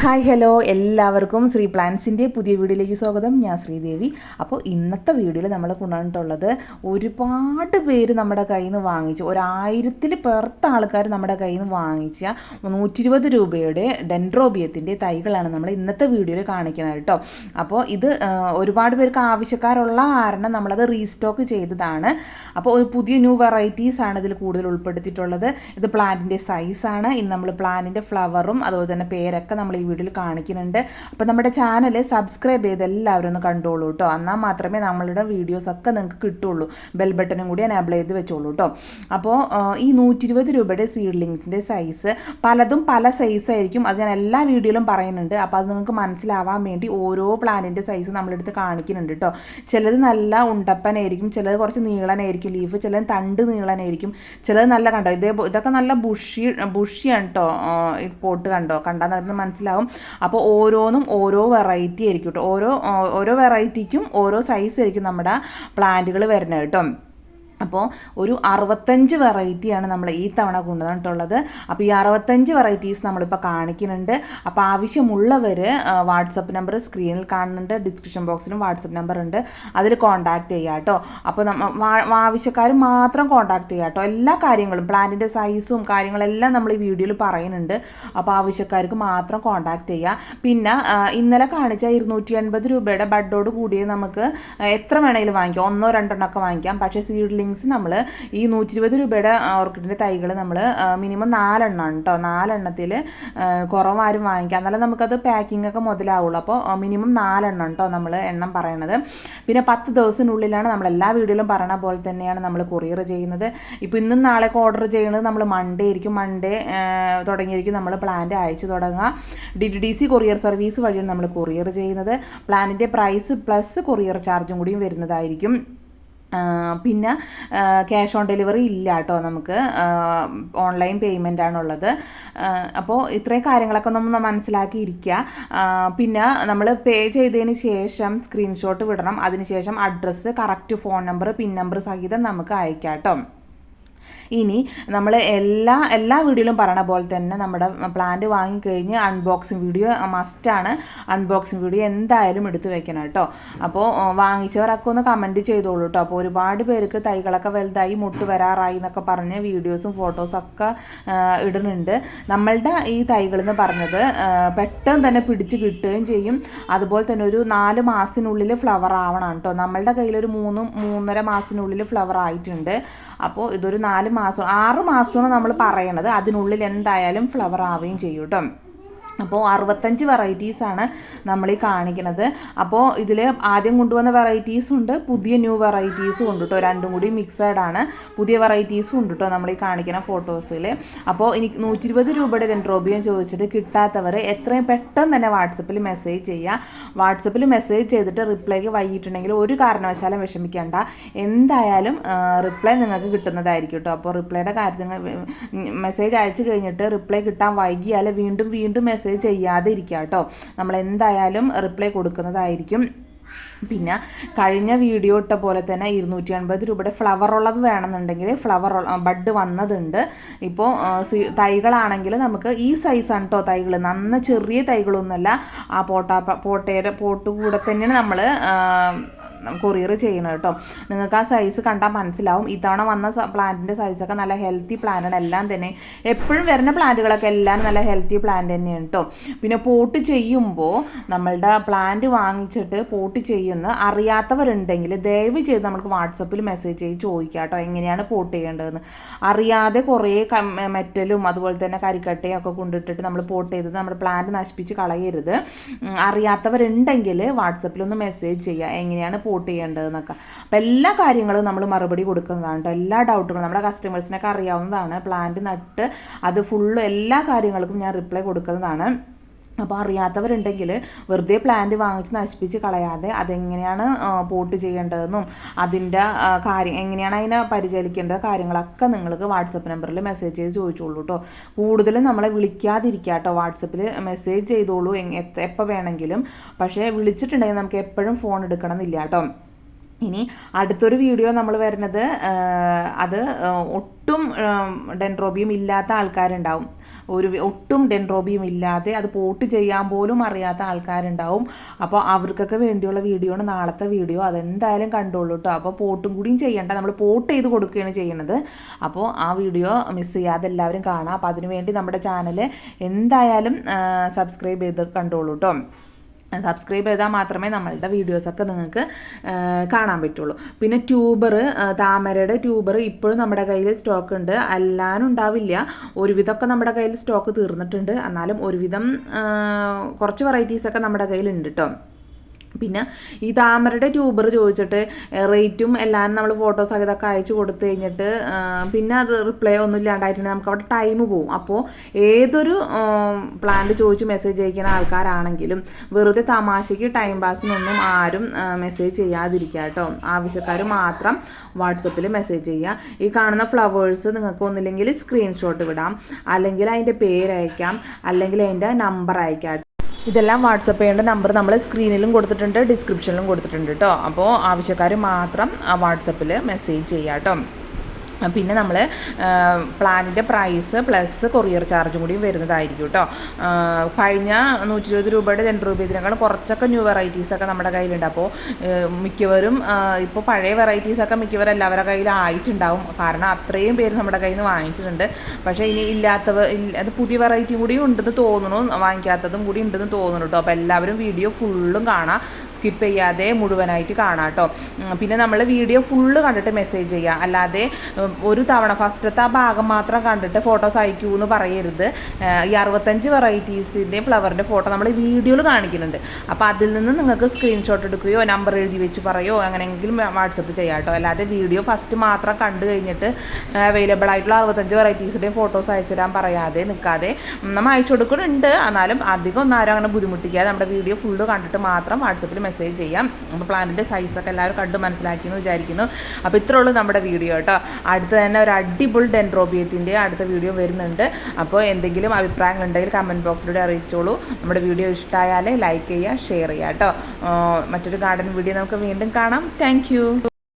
Hi hello. എല്ലാവർക്കും ശ്രീ പ്ലാൻസിന്റെ പുതിയ വീഡിയോയിലേക്ക് സ്വാഗതം. ഞാൻ ശ്രീദേവി. അപ്പോൾ ഇന്നത്തെ വീഡിയോയിൽ നമ്മൾ കൊണ്ടുവന്നിട്ടുള്ളത് ഒരുപാട് പേര് നമ്മുടെ കയ്യിൽ നിന്ന് വാങ്ങിച്ചു. ഒരായിരത്തിൽ പേർത്ത ആൾക്കാർ നമ്മുടെ കയ്യിൽ നിന്ന് വാങ്ങിച്ച നൂറ്റി ഇരുപത് രൂപയുടെ ഡെൻഡ്രോബിയത്തിന്റെ തൈകളാണ് നമ്മൾ ഇന്നത്തെ വീഡിയോയിൽ കാണിക്കുന്നത് കേട്ടോ. അപ്പോൾ ഇത് ഒരുപാട് പേർക്ക് ആവശ്യക്കാരുള്ള കാരണം നമ്മളത് റീസ്റ്റോക്ക് ചെയ്തതാണ്. അപ്പോൾ പുതിയ ന്യൂ വെറൈറ്റീസ് ആണ് ഇതിൽ കൂടുതൽ ഉൾപ്പെടുത്തിയിട്ടുള്ളത്. ഇത് പ്ലാന്റിന്റെ സൈസാണ്. ഇന്ന് നമ്മൾ പ്ലാന്റിന്റെ ഫ്ലവറും അതുപോലെ തന്നെ പേരൊക്കെ നമ്മൾ ഈ വീഡിയോയിൽ കാണിക്കുന്നുണ്ട്. അപ്പോൾ നമ്മുടെ ചാനൽ സബ്സ്ക്രൈബ് ചെയ്ത് എല്ലാവരും ഒന്ന് കണ്ടോളൂ കേട്ടോ എന്നാൽ മാത്രമേ നമ്മളുടെ വീഡിയോസ് ഒക്കെ നിങ്ങൾക്ക് കിട്ടുള്ളൂ. ബെൽ ബട്ടണും കൂടി എനേബിൾ ചെയ്ത് വെച്ചോളൂ കേട്ടോ അപ്പോൾ ഈ നൂറ്റി ഇരുപത് രൂപയുടെ സീഡ്ലിങ്സിന്റെ സൈസ് പലതും പല സൈസ് ആയിരിക്കും. അത് ഞാൻ എല്ലാ വീഡിയോയിലും പറയുന്നുണ്ട്. അപ്പോൾ അത് നിങ്ങൾക്ക് മനസ്സിലാവാൻ വേണ്ടി ഓരോ പ്ലാനിന്റെ സൈസ് നമ്മളെടുത്ത് കാണിക്കുന്നുണ്ട് കേട്ടോ ചിലത് നല്ല ഉണ്ടപ്പനായിരിക്കും ചിലത് കുറച്ച് നീളനായിരിക്കും ലീഫ് ചിലത് തണ്ട് നീളനായിരിക്കും ചിലത് നല്ല കണ്ടോ? ഇതേ ഇതൊക്കെ നല്ല ബുഷി ബുഷിയാണ് കേട്ടോ ഈ പോട്ട് കണ്ടോ? കണ്ടാൽ നമുക്ക് മനസ്സിലാവും അപ്പോൾ ഓരോന്നും ഓരോ വെറൈറ്റി ആയിരിക്കും കേട്ടോ. ഓരോ ഓരോ വെറൈറ്റിക്കും ഓരോ സൈസ് ആയിരിക്കും നമ്മുടെ പ്ലാന്റുകൾ വരുന്നത് കേട്ടോ. അപ്പോൾ ഒരു അറുപത്തഞ്ച് വെറൈറ്റിയാണ് നമ്മൾ ഈ തവണ കൊണ്ടുവന്നിട്ടുള്ളത്. അപ്പോൾ ഈ അറുപത്തഞ്ച് വെറൈറ്റീസ് നമ്മളിപ്പോൾ കാണിക്കുന്നുണ്ട്. അപ്പോൾ ആവശ്യമുള്ളവർ വാട്സപ്പ് നമ്പർ സ്ക്രീനിൽ കാണുന്നുണ്ട്. ഡിസ്ക്രിപ്ഷൻ ബോക്സിലും വാട്സപ്പ് നമ്പർ ഉണ്ട്. അതിൽ കോൺടാക്റ്റ് ചെയ്യുക കേട്ടോ. അപ്പോൾ ആവശ്യക്കാർ മാത്രം കോൺടാക്റ്റ് ചെയ്യുക കേട്ടോ. എല്ലാ കാര്യങ്ങളും പ്ലാന്റിന്റെ സൈസും കാര്യങ്ങളെല്ലാം നമ്മൾ ഈ വീഡിയോയിൽ പറയുന്നുണ്ട്. അപ്പോൾ ആവശ്യക്കാർക്ക് മാത്രം കോൺടാക്റ്റ് ചെയ്യുക. പിന്നെ ഇന്നലെ കാണിച്ച ഇരുന്നൂറ്റി എൺപത് രൂപയുടെ ബഡോട് കൂടിയത് നമുക്ക് എത്ര വേണമെങ്കിലും വാങ്ങിക്കാം. ഒന്നോ രണ്ടെണ്ണമൊക്കെ വാങ്ങിക്കാം. പക്ഷേ സീഡ്ലിങ്സ് നമ്മൾ ഈ നൂറ്റി ഇരുപത് രൂപയുടെ ഓർക്കിഡിന്റെ തൈകൾ നമ്മൾ മിനിമം നാലെണ്ണമാണ് കേട്ടോ നാലെണ്ണത്തിൽ കുറവാരും വാങ്ങിക്കാം. എന്നാലും നമുക്കത് പാക്കിംഗ് ഒക്കെ മുതലാവുള്ളൂ. അപ്പോൾ മിനിമം നാലെണ്ണം കേട്ടോ നമ്മൾ എണ്ണം പറയണത്. പിന്നെ പത്ത് ദിവസത്തിനുള്ളിലാണ് നമ്മൾ എല്ലാ വീഡിയോയിലും പറയണ പോലെ തന്നെയാണ് നമ്മൾ കൊറിയർ ചെയ്യുന്നത്. ഇപ്പോൾ ഇന്നും നാളെയൊക്കെ ഓർഡർ ചെയ്യുന്നത് നമ്മൾ മൺഡേ ആയിരിക്കും. മൺഡേ തുടങ്ങിയിരിക്കും നമ്മൾ പ്ലാന്റ് അയച്ചു തുടങ്ങുക. D D D C courier service വഴിയാണ് നമ്മൾ കൊറിയർ ചെയ്യുന്നത്. പ്ലാനിന്റെ പ്രൈസ് പ്ലസ് കൊറിയർ ചാർജും കൂടിയും വരുന്നതായിരിക്കും. പിന്നെ ക്യാഷ് ഓൺ ഡെലിവറി ഇല്ല കേട്ടോ നമുക്ക്. ഓൺലൈൻ പേയ്മെന്റ് ആണുള്ളത്. അപ്പോൾ ഇത്രയും കാര്യങ്ങളൊക്കെ നമ്മൾ മനസ്സിലാക്കിയിരിക്കുക പിന്നെ നമ്മൾ പേ ചെയ്തതിന് ശേഷം സ്ക്രീൻഷോട്ട് വിടണം. അതിനുശേഷം address correct phone number pin number സഹിതം നമുക്ക് അയക്കാം കേട്ടോ ഇനി നമ്മൾ എല്ലാ എല്ലാ വീഡിയോയിലും പറയണ പോലെ തന്നെ നമ്മുടെ പ്ലാന്റ് വാങ്ങിക്കഴിഞ്ഞ് അൺബോക്സിങ് വീഡിയോ മസ്റ്റാണ് അൺബോക്സിങ് വീഡിയോ എന്തായാലും എടുത്തു വെക്കണം കേട്ടോ. അപ്പോൾ വാങ്ങിച്ചവരൊക്കെ ഒന്ന് കമന്റ് ചെയ്തോളൂ കേട്ടോ. അപ്പോൾ ഒരുപാട് പേർക്ക് തൈകളൊക്കെ വലുതായി മുട്ട് വരാറായി എന്നൊക്കെ പറഞ്ഞ് വീഡിയോസും ഫോട്ടോസും ഒക്കെ ഇടുന്നുണ്ട്. നമ്മളുടെ ഈ തൈകൾ എന്ന് പറഞ്ഞത് പെട്ടെന്ന് തന്നെ പിടിച്ച് കിട്ടുകയും ചെയ്യും. അതുപോലെ തന്നെ ഒരു നാല് മാസത്തിനുള്ളിൽ ഫ്ലവർ ആവണം കേട്ടോ. നമ്മളുടെ കയ്യിൽ ഒരു മൂന്ന് മൂന്നര മാസത്തിനുള്ളിൽ ഫ്ലവർ ആയിട്ടുണ്ട്. അപ്പോൾ ഇതൊരു നാല് മാസം ആറ് മാസമാണ് നമ്മൾ പറയണത്. അതിനുള്ളിൽ എന്തായാലും ഫ്ലവർ ആവുകയും ചെയ്യും കേട്ടോ. അപ്പോൾ അറുപത്തഞ്ച് വെറൈറ്റീസാണ് നമ്മൾ ഈ കാണിക്കുന്നത്. അപ്പോൾ ഇതിൽ ആദ്യം കൊണ്ടുവന്ന വെറൈറ്റീസും ഉണ്ട് പുതിയ ന്യൂ വെറൈറ്റീസും ഉണ്ട് കേട്ടോ രണ്ടും കൂടി മിക്സഡ് ആണ്. പുതിയ വെറൈറ്റീസും ഉണ്ട് കേട്ടോ നമ്മൾ ഈ കാണിക്കുന്ന ഫോട്ടോസിൽ അപ്പോൾ എനിക്ക് നൂറ്റി ഇരുപത് രൂപയുടെ ഡെൻട്രോബിയം ചോദിച്ചിട്ട് കിട്ടാത്തവർ എത്രയും പെട്ടെന്ന് തന്നെ വാട്സപ്പിൽ മെസ്സേജ് ചെയ്യുക വാട്സപ്പിൽ മെസ്സേജ് ചെയ്തിട്ട് റിപ്ലൈക്ക് വൈകിട്ടുണ്ടെങ്കിൽ ഒരു കാരണവശാലും വിഷമിക്കേണ്ട. എന്തായാലും റിപ്ലൈ നിങ്ങൾക്ക് കിട്ടുന്നതായിരിക്കും കേട്ടോ അപ്പോൾ റിപ്ലൈയുടെ കാര്യത്തിൽ മെസ്സേജ് അയച്ചു കഴിഞ്ഞിട്ട് റിപ്ലൈ കിട്ടാൻ വൈകിയാൽ വീണ്ടും വീണ്ടും മെസ്സേജ് ചെയ്യാതെ ഇരിക്കുക കേട്ടോ. നമ്മൾ എന്തായാലും റിപ്ലൈ കൊടുക്കുന്നതായിരിക്കും. പിന്നെ കഴിഞ്ഞ വീഡിയോ ഇട്ട പോലെ തന്നെ ഇരുന്നൂറ്റി അൻപത് രൂപയുടെ ഫ്ലവർ ഉള്ളത് വേണമെന്നുണ്ടെങ്കിൽ ഫ്ലവർ ബഡ് വന്നതുണ്ട്. ഇപ്പോൾ തൈകളാണെങ്കിൽ നമുക്ക് ഈ സൈസാണ് കേട്ടോ തൈകൾ. നന്ന ചെറിയ തൈകളൊന്നുമല്ല. ആ പോട്ടാ പോട്ടയുടെ പോട്ട് കൂടെ തന്നെയാണ് നമ്മൾ കൊറിയർ ചെയ്യണം കേട്ടോ. നിങ്ങൾക്ക് ആ സൈസ് കണ്ടാൽ മനസ്സിലാവും. ഇത്തവണ വന്ന പ്ലാന്റിന്റെ സൈസൊക്കെ നല്ല ഹെൽത്തി പ്ലാന്റാണ് എല്ലാം തന്നെ എപ്പോഴും വരുന്ന പ്ലാന്റുകളൊക്കെ എല്ലാം നല്ല ഹെൽത്തി പ്ലാന്റ് തന്നെയാണ് കേട്ടോ. പിന്നെ പോട്ട് ചെയ്യുമ്പോൾ നമ്മളുടെ പ്ലാന്റ് വാങ്ങിച്ചിട്ട് പോട്ട് ചെയ്യുന്ന അറിയാത്തവരുണ്ടെങ്കിൽ ദയവ് ചെയ്ത് നമുക്ക് വാട്സപ്പിൽ മെസ്സേജ് ചെയ്ത് ചോദിക്കുക കേട്ടോ. എങ്ങനെയാണ് പോട്ട് ചെയ്യേണ്ടതെന്ന്. അറിയാതെ കുറേ മെറ്റലും അതുപോലെ തന്നെ കരിക്കട്ടയും ഒക്കെ കൊണ്ടിട്ടിട്ട് നമ്മൾ പോട്ട് ചെയ്തത് നമ്മുടെ പ്ലാന്റ് നശിപ്പിച്ച് കളയരുത്. അറിയാത്തവരുണ്ടെങ്കിൽ വാട്സപ്പിലൊന്ന് മെസ്സേജ് ചെയ്യുക എങ്ങനെയാണ് പോട്ട് ചെയ്യേണ്ടതെന്നൊക്കെ അപ്പോൾ എല്ലാ കാര്യങ്ങളും നമ്മൾ മറുപടി കൊടുക്കുന്നതാണ് കേട്ടോ. എല്ലാ ഡൗട്ടുകളും നമ്മുടെ കസ്റ്റമേഴ്സിനൊക്കെ അറിയാവുന്നതാണ്. പ്ലാന്റ് നട്ട് അത് ഫുള്ള് എല്ലാ കാര്യങ്ങൾക്കും ഞാൻ റിപ്ലൈ കൊടുക്കുന്നതാണ്. അപ്പോൾ അറിയാത്തവരുണ്ടെങ്കിൽ വെറുതെ പ്ലാന്റ് വാങ്ങിച്ച് നശിപ്പിച്ച് കളയാതെ അതെങ്ങനെയാണ് പോട്ട് ചെയ്യേണ്ടതെന്നും അതിന്റെ കാര്യം എങ്ങനെയാണ് അതിനെ പരിചരിക്കേണ്ട കാര്യങ്ങളൊക്കെ നിങ്ങൾക്ക് വാട്സപ്പ് നമ്പറിൽ മെസ്സേജ് ചെയ്ത് ചോദിച്ചോളൂ കേട്ടോ കൂടുതലും നമ്മളെ വിളിക്കാതിരിക്കുക കേട്ടോ വാട്സപ്പിൽ മെസ്സേജ് ചെയ്തോളൂ എപ്പോൾ വേണമെങ്കിലും. പക്ഷേ വിളിച്ചിട്ടുണ്ടെങ്കിൽ നമുക്ക് എപ്പോഴും ഫോൺ എടുക്കണം എന്നില്ല കേട്ടോ ഇനി അടുത്തൊരു വീഡിയോ നമ്മൾ വരുന്നത് അത് ഒട്ടും ഡെൻഡ്രോബിയം ഇല്ലാത്ത ആൾക്കാരുണ്ടാവും. ഒരു ഒട്ടും ഡെൻഡ്രോബിയും ഇല്ലാതെ അത് പോട്ട് ചെയ്യാൻ പോലും അറിയാത്ത ആൾക്കാരുണ്ടാവും. അപ്പോൾ അവർക്കൊക്കെ വേണ്ടിയുള്ള വീഡിയോ ആണ് നാളത്തെ വീഡിയോ. അതെന്തായാലും കണ്ടോളൂ കേട്ടോ അപ്പോൾ പോട്ടും കൂടിയും ചെയ്യണ്ട. നമ്മൾ പോട്ട് ചെയ്ത് കൊടുക്കുകയാണ് ചെയ്യുന്നത് അപ്പോൾ ആ വീഡിയോ മിസ് ചെയ്യാതെ എല്ലാവരും കാണാം. അപ്പോൾ അതിനുവേണ്ടി നമ്മുടെ ചാനൽ എന്തായാലും സബ്സ്ക്രൈബ് ചെയ്ത് കണ്ടോളൂ കേട്ടോ സബ്സ്ക്രൈബ് ചെയ്താൽ മാത്രമേ നമ്മളുടെ വീഡിയോസൊക്കെ നിങ്ങൾക്ക് കാണാൻ പറ്റുള്ളൂ. പിന്നെ ട്യൂബർ താമരയുടെ ട്യൂബർ ഇപ്പോഴും നമ്മുടെ കയ്യിൽ സ്റ്റോക്ക് ഉണ്ട്. അല്ലാനും ഉണ്ടാവില്ല. ഒരുവിധമൊക്കെ നമ്മുടെ കയ്യിൽ സ്റ്റോക്ക് തീർന്നിട്ടുണ്ട്. എന്നാലും ഒരുവിധം കുറച്ച് വെറൈറ്റീസൊക്കെ നമ്മുടെ കയ്യിലുണ്ട് കേട്ടോ പിന്നെ ഈ താമരയുടെ ട്യൂബർ ചോദിച്ചിട്ട് റേറ്റും എല്ലാം നമ്മൾ ഫോട്ടോസ് ഇതൊക്കെ അയച്ചു കൊടുത്തു കഴിഞ്ഞിട്ട് പിന്നെ അത് റിപ്ലൈ ഒന്നും ഇല്ലാണ്ടായിട്ടുണ്ടെങ്കിൽ നമുക്ക് അവിടെ ടൈം പോവും. അപ്പോൾ ഏതൊരു പ്ലാന്റ് ചോദിച്ച് മെസ്സേജ് അയക്കുന്ന ആൾക്കാരാണെങ്കിലും വെറുതെ തമാശയ്ക്ക് ടൈം പാസിനൊന്നും ആരും മെസ്സേജ് ചെയ്യാതിരിക്കുക കേട്ടോ. ആവശ്യക്കാർ മാത്രം വാട്സപ്പിൽ മെസ്സേജ് ചെയ്യുക. ഈ കാണുന്ന ഫ്ലവേഴ്സ് നിങ്ങൾക്ക് ഒന്നില്ലെങ്കിൽ സ്ക്രീൻഷോട്ട് വിടാം അല്ലെങ്കിൽ അതിന്റെ പേര് അയക്കാം. അല്ലെങ്കിൽ അതിന്റെ നമ്പർ അയക്കാം. ഇതെല്ലാം വാട്സപ്പ് ചെയ്യേണ്ട നമ്പർ നമ്മൾ സ്ക്രീനിലും കൊടുത്തിട്ടുണ്ട് ഡിസ്ക്രിപ്ഷനിലും കൊടുത്തിട്ടുണ്ട് കേട്ടോ അപ്പോൾ ആവശ്യക്കാർ മാത്രം ആ വാട്സപ്പിൽ മെസ്സേജ് ചെയ്യാം കേട്ടോ പിന്നെ നമ്മൾ പ്ലാനിന്റെ പ്രൈസ് പ്ലസ് കൊറിയർ ചാർജും കൂടി വരുന്നതായിരിക്കും കേട്ടോ കഴിഞ്ഞ നൂറ്റി ഇരുപത് രൂപയുടെ രണ്ട് രൂപ ഇതിനേക്കാൾ കുറച്ചൊക്കെ ന്യൂ വെറൈറ്റീസൊക്കെ നമ്മുടെ കയ്യിലുണ്ട്. അപ്പോൾ മിക്കവരും ഇപ്പോൾ പഴയ വെറൈറ്റീസൊക്കെ മിക്കവരും എല്ലാവരുടെ കയ്യിൽ ആയിട്ടുണ്ടാവും. കാരണം അത്രയും പേര് നമ്മുടെ കയ്യിൽ നിന്ന് വാങ്ങിച്ചിട്ടുണ്ട്. പക്ഷേ ഇനി ഇല്ലാത്തവ അത് പുതിയ വെറൈറ്റിയും കൂടി ഉണ്ടെന്ന് തോന്നുന്നു. വാങ്ങിക്കാത്തതും കൂടി ഉണ്ടെന്ന് തോന്നുന്നു കേട്ടോ അപ്പോൾ എല്ലാവരും വീഡിയോ ഫുള്ളും കാണാം. സ്കിപ്പ് ചെയ്യാതെ മുഴുവനായിട്ട് കാണാം കേട്ടോ പിന്നെ നമ്മൾ വീഡിയോ ഫുള്ള് കണ്ടിട്ട് മെസ്സേജ് ചെയ്യുക അല്ലാതെ ഒരു തവണ ഫസ്റ്റത്തെ ആ ഭാഗം മാത്രം കണ്ടിട്ട് ഫോട്ടോസ് അയക്കൂ എന്ന് പറയരുത്. ഈ അറുപത്തഞ്ച് വെറൈറ്റീസിന്റെ ഫ്ലവറിന്റെ ഫോട്ടോ നമ്മൾ വീഡിയോയിൽ കാണിക്കുന്നുണ്ട്. അപ്പോൾ അതിൽ നിന്ന് നിങ്ങൾക്ക് സ്ക്രീൻഷോട്ട് എടുക്കുകയോ നമ്പർ എഴുതി വെച്ച് പറയോ അങ്ങനെയെങ്കിലും വാട്സപ്പ് ചെയ്യാം കേട്ടോ. അല്ലാതെ വീഡിയോ ഫസ്റ്റ് മാത്രം കണ്ടു കഴിഞ്ഞിട്ട് അവൈലബിൾ ആയിട്ടുള്ള അറുപത്തഞ്ച് വെറൈറ്റീസിന്റെയും ഫോട്ടോസ് അയച്ചു തരാൻ പറയാതെ നിൽക്കാതെ നമ്മൾ അയച്ചു കൊടുക്കുന്നുണ്ട്. എന്നാലും അധികം ഒന്നും ആരും അങ്ങനെ ബുദ്ധിമുട്ടിക്കാതെ നമ്മുടെ വീഡിയോ ഫുള്ള് കണ്ടിട്ട് മാത്രം വാട്സപ്പിൽ മെസ്സേജ് ചെയ്യാം. അപ്പോൾ പ്ലാന്റിന്റെ സൈസൊക്കെ എല്ലാവരും കണ്ട് മനസ്സിലാക്കി എന്ന് വിചാരിക്കുന്നു അപ്പോൾ ഇത്രയുള്ളൂ നമ്മുടെ വീഡിയോ കേട്ടോ. അടുത്ത തന്നെ ഒരു അടിപൊളി ഡെൻഡ്രോബിയത്തിന്റെ അടുത്ത വീഡിയോ വരുന്നുണ്ട്. അപ്പോൾ എന്തെങ്കിലും അഭിപ്രായങ്ങൾ ഉണ്ടെങ്കിൽ കമന്റ് ബോക്സിലൂടെ അറിയിച്ചോളൂ. നമ്മുടെ വീഡിയോ ഇഷ്ടമായാൽ ലൈക്ക് ചെയ്യുക ഷെയർ ചെയ്യുക കേട്ടോ. മറ്റൊരു ഗാർഡൻ വീഡിയോ നമുക്ക് വീണ്ടും കാണാം. താങ്ക്